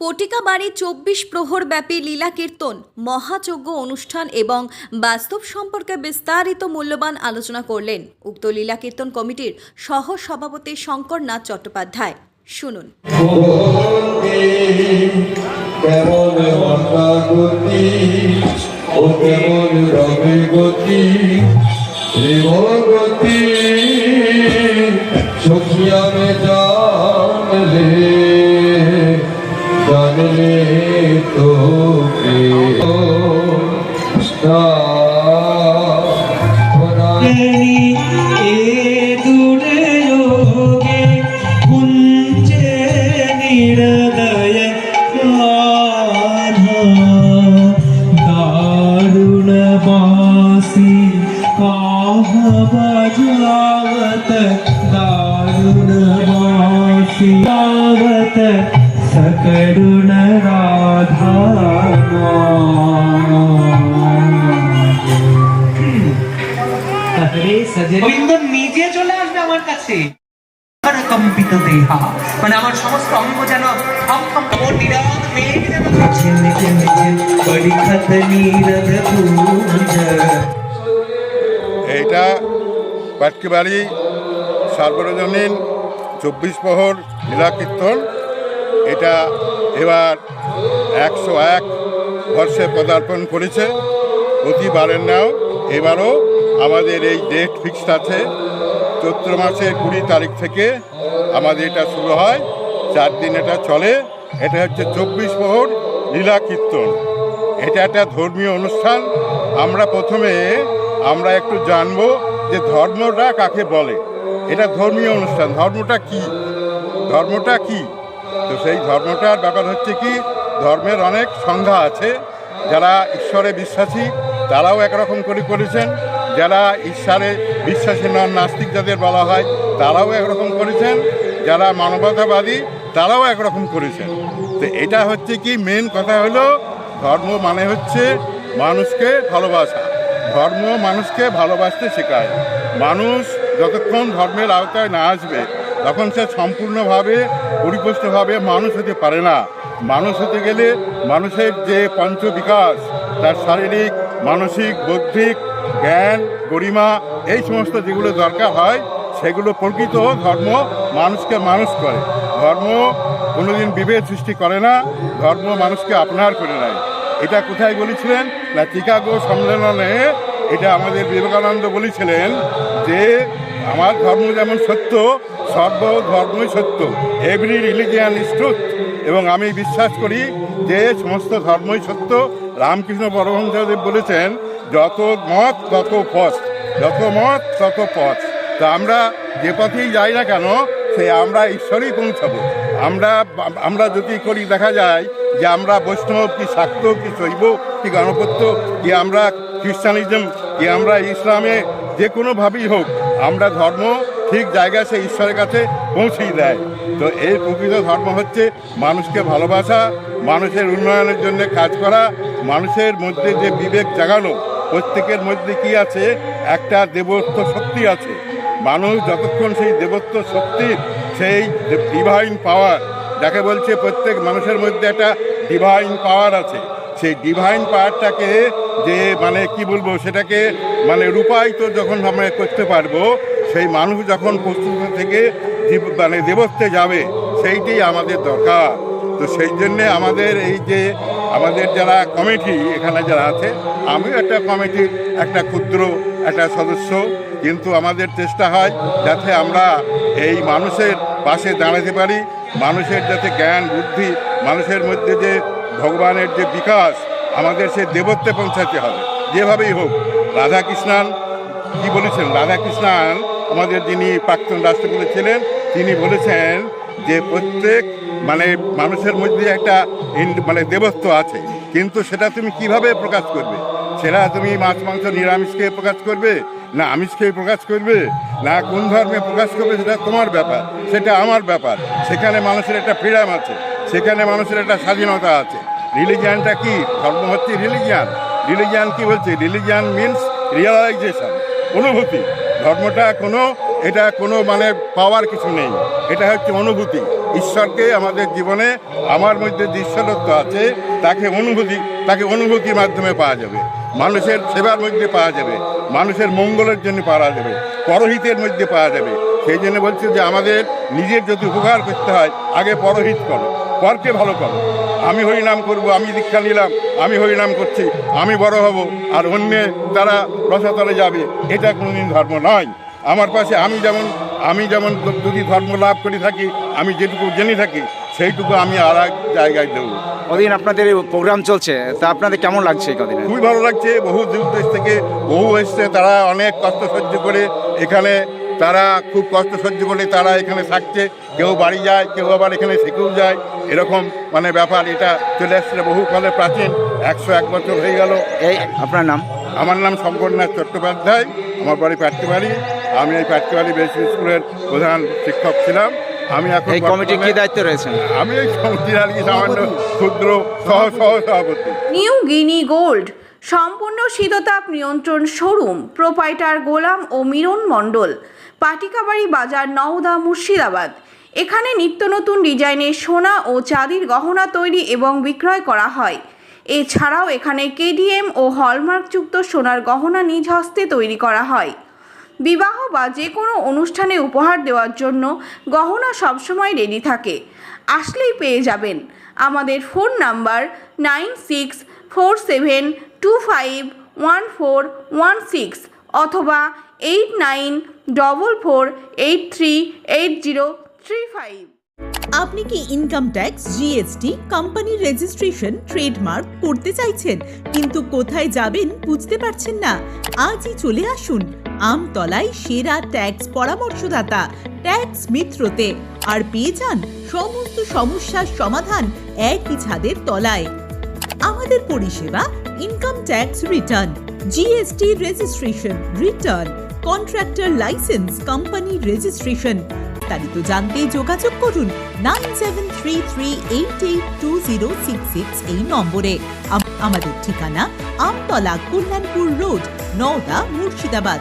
পটিকাবাড়ি চব্বিশ প্রহর ব্যাপী লীলা কীর্তন, মহাযজ্ঞ অনুষ্ঠান এবং বাস্তব সম্পর্কে বিস্তারিত মূল্যবান আলোচনা করলেন উক্ত লীলা কীর্তন কমিটির সহ সভাপতি শঙ্করনাথ চট্টোপাধ্যায়। শুনুন। दारुणवासी आवत सकरुण राधा তাহলে সাজে গোবিন্দ নিজে চলে আসবে আমার কাছে আমার কম্পিত দেহা মানে আমার সমস্ত অঙ্গ যেন থম থম ওর সার্বজনীন চব্বিশ প্রহর লীলা কীর্তন। এটা এবার একশো এক বর্ষে পদার্পণ করেছে। প্রতিবারের নাও, এবারও আমাদের এই ডেট ফিক্সড আছে। চৈত্র মাসের কুড়ি তারিখ থেকে আমাদের এটা শুরু হয়। চার দিন এটা চলে। এটা হচ্ছে চব্বিশ প্রহর লীলা কীর্তন। এটা একটা ধর্মীয় অনুষ্ঠান। আমরা প্রথমে আমরা একটু জানব যে ধর্মটা কাকে বলে। এটা ধর্মীয় অনুষ্ঠান। ধর্মটা কি? ধর্মটা কি? তো সেই ধর্মটার ব্যাপার হচ্ছে কি, ধর্মের অনেক সংজ্ঞা আছে। যারা ঈশ্বরে বিশ্বাসী, তারাও একরকম করে করেছেন। যারা ঈশ্বরে বিশ্বাসী নন, নাস্তিক যাদের বলা হয়, তারাও একরকম করেছেন। যারা মানবতাবাদী, তারাও একরকম করেছেন। তো এটা হচ্ছে কি মেন কথা হলো, ধর্ম মানে হচ্ছে মানুষকে ভালোবাসা। ধর্ম মানুষকে ভালোবাসতে শেখায়। মানুষ যতক্ষণ ধর্মের আওতায় না আসবে, তখন সে সম্পূর্ণভাবে পরিপুষ্টভাবে মানুষ হতে পারে না। মানুষ হতে গেলে মানুষের যে পঞ্চ বিকাশ তার শারীরিক, মানসিক, বৌদ্ধিক, জ্ঞান, গরিমা, এই সমস্ত যেগুলো দরকার হয়, সেগুলো প্রকৃত ধর্ম মানুষকে মানুষ করে। ধর্ম কোনোদিন বিভেদ সৃষ্টি করে না, ধর্ম মানুষকে আপনার করে নেয়। এটা কোথায় বলেছিলেন? না, চিকাগো সম্মেলনে এটা আমাদের বিবেকানন্দ বলেছিলেন যে আমার ধর্ম যেমন সত্য সর্ব ধর্মই সত্য। এভরি রিলিজিয়ান ইজ ট্রুথ এবং আমি বিশ্বাস করি যে সমস্ত ধর্মই সত্য। রামকৃষ্ণ পরমহংসদেব বলেছেন, যত মত, তত পথ। যত মত, তত পথ। তা আমরা যে পথেই যাই না কেন, সে আমরা ঈশ্বরেই পৌঁছাবো। আমরা আমরা যদি করি, দেখা যায় যে আমরা বৈষ্ণব কি শাক্ত, কি শৈব, কি গণপত্য, কি আমরা খ্রিস্টানিজম, কি আমরা ইসলামে যে কোনোভাবেই হোক, আমরা ধর্ম ঠিক জায়গায় সে ঈশ্বরের কাছে পৌঁছেই দেয়। তো এই প্রকৃত ধর্ম হচ্ছে মানুষকে ভালোবাসা, মানুষের উন্নয়নের জন্য কাজ করা, মানুষের মধ্যে যে বিবেক জাগানো, প্রত্যেকের মধ্যে কি আছে? একটা দেবত্ব শক্তি আছে। মানুষ যতক্ষণ সেই দেবত্ব শক্তির সেই ডিভাইন পাওয়ার যাকে বলছে প্রত্যেক মানুষের মধ্যে একটা ডিভাইন পাওয়ার আছে। সেই ডিভাইন পাওয়ারটাকে যে মানে কি বলব, সেটাকে মানে রূপায়িত যখন আমরা করতে পারব, সেই মানুষ যখন প্রস্তুত থেকে মানে দেবত্বে যাবে, সেইটাই আমাদের দরকার। তো সেই জন্যে আমাদের এই যে, আমাদের যারা কমিটি, এখানে যারা আছে, আমিও একটা কমিটির একটা ক্ষুদ্র একটা সদস্য। কিন্তু আমাদের চেষ্টা হয় যাতে আমরা এই মানুষের পাশে দাঁড়াতে পারি, মানুষের যাতে জ্ঞান, বুদ্ধি, মানুষের মধ্যে যে ভগবানের যে বিকাশ, আমাদের সে দেবত্বে পৌঁছাতে হবে। যেভাবেই হোক, রাধাকৃষ্ণান, কি বলেছেন? রাধাকৃষ্ণান, আমাদের যিনি প্রাক্তন রাষ্ট্রপতি ছিলেন, তিনি বলেছেন যে প্রত্যেক মানে মানুষের মধ্যে একটা মানে দেবত্ব আছে। কিন্তু সেটা তুমি কীভাবে প্রকাশ করবে? সেটা তুমি মাছ, মাংস, নিরামিষ খেয়ে প্রকাশ করবে? না আমিষ খেয়ে প্রকাশ করবে? না কোন ধর্মে প্রকাশ করবে? সেটা তোমার ব্যাপার। সেটা আমার ব্যাপার। সেখানে মানুষের একটা ফ্রিডাম আছে। সেখানে মানুষের একটা স্বাধীনতা আছে। রিলিজিয়ানটা কি? ধর্ম হচ্ছে রিলিজিয়ান রিলিজিয়ান কি বলছে? রিলিজিয়ান মিনস রিয়েলাইজেশন অনুভূতি। ধর্মটা কোনো, এটা কোনো মানে পাওয়ার কিছু নেই। এটা হচ্ছে অনুভূতি। ঈশ্বরকে আমাদের জীবনে, আমার মধ্যে যে ঈশ্বরত্ব আছে, তাকে অনুভূতি, তাকে অনুভূতির মাধ্যমে পাওয়া যাবে। মানুষের সেবার মধ্যে পাওয়া যাবে। মানুষের মঙ্গলের জন্য পাওয়া যাবে। পরহিতের মধ্যে পাওয়া যাবে। সেই জন্য বলছে যে আমাদের নিজের যদি উপকার করতে হয়, আগে পরহিত করো। পরকে ভালো করো। আমি হরিনাম করব আমি দীক্ষা নিলাম আমি হরিনাম করছি আমি বড় হব আর অন্যে তারা রসাতলে যাবে। এটা কোনোদিন ধর্ম নয়। আমার পাশে আমি যেমন আমি যেমন যদি ধর্ম লাভ করে থাকি আমি যেটুকু জেনে থাকি সেইটুকু আমি আর এক জায়গায় দেবো। কদিন আপনাদের প্রোগ্রাম চলছে? তা আপনাদের কেমন লাগছে কদিনে? খুবই ভালো লাগছে। বহু দূর দেশ থেকে বহু এসছে। তারা অনেক কষ্ট সহ্য করে এখানে তারা খুব কষ্ট সহ্য করে তারা এখানে থাকছে কেউ বাড়ি যায় কেউ আবার এখানে থেকেও যায়। এরকম মানে ব্যাপার এটা চলে আসছে বহু কালে প্রাচীন একশো এক বছর হয়ে গেল। এই আপনার নাম? আমার নাম শঙ্করনাথ চট্টোপাধ্যায় আমার বাড়ি প্যাটকিবাড়ি আমি এই প্যাটকিবাড়ি বেসিক স্কুলের প্রধান শিক্ষক ছিলাম। আমি এখন এই কমিটির কি দায়িত্ব রয়েছেন? আমি এই কমিটির আর কি সামান্য ক্ষুদ্র সহ সহ সভাপতি। New Guinea Gold. সম্পূর্ণ শীততাপ নিয়ন্ত্রণ শোরুম, প্রোপাইটার গোলাম ও মিরন মণ্ডল, পাটিকাবাড়ি বাজার নওদা মুর্শিদাবাদ। এখানে নিত্য নতুন ডিজাইনের সোনা ও চাঁদির গহনা তৈরি এবং বিক্রয় করা হয়। এছাড়াও এখানে কেডিএম ও হলমার্কযুক্ত সোনার গহনা নিজ হস্তে তৈরি করা হয়। বিবাহ বা যে কোনো অনুষ্ঠানে উপহার দেওয়ার জন্য গহনা সবসময় রেডি থাকে। আসলেই পেয়ে যাবেন। আমাদের phone number nine six four seven two five one four one six অথবা eight nine double four eight three eight zero three five আপনি কি ইনকাম ট্যাক্স জিএসটি কোম্পানির রেজিস্ট্রেশন ট্রেডমার্ক করতে চাইছেন, কিন্তু কোথায় যাবেন বুঝতে পারছেন না? আজই চলে আসুন আমতলায় সেরা ট্যাক্স পরামর্শদাতা ট্যাক্স মিত্রতে, আর পেয়ে যান সমস্ত সমস্যার সমাধান একই ছাদের তলায়। আমাদের পরিষেবা income tax return GST registration return contractor licence company registration বিস্তারিত জানতে যোগাযোগ করুন nine seven three three eight eight two zero six six এই নম্বরে। আম- আমাদের ঠিকানা আমতলা কল্যাণপুর রোড, নওদা, মুর্শিদাবাদ।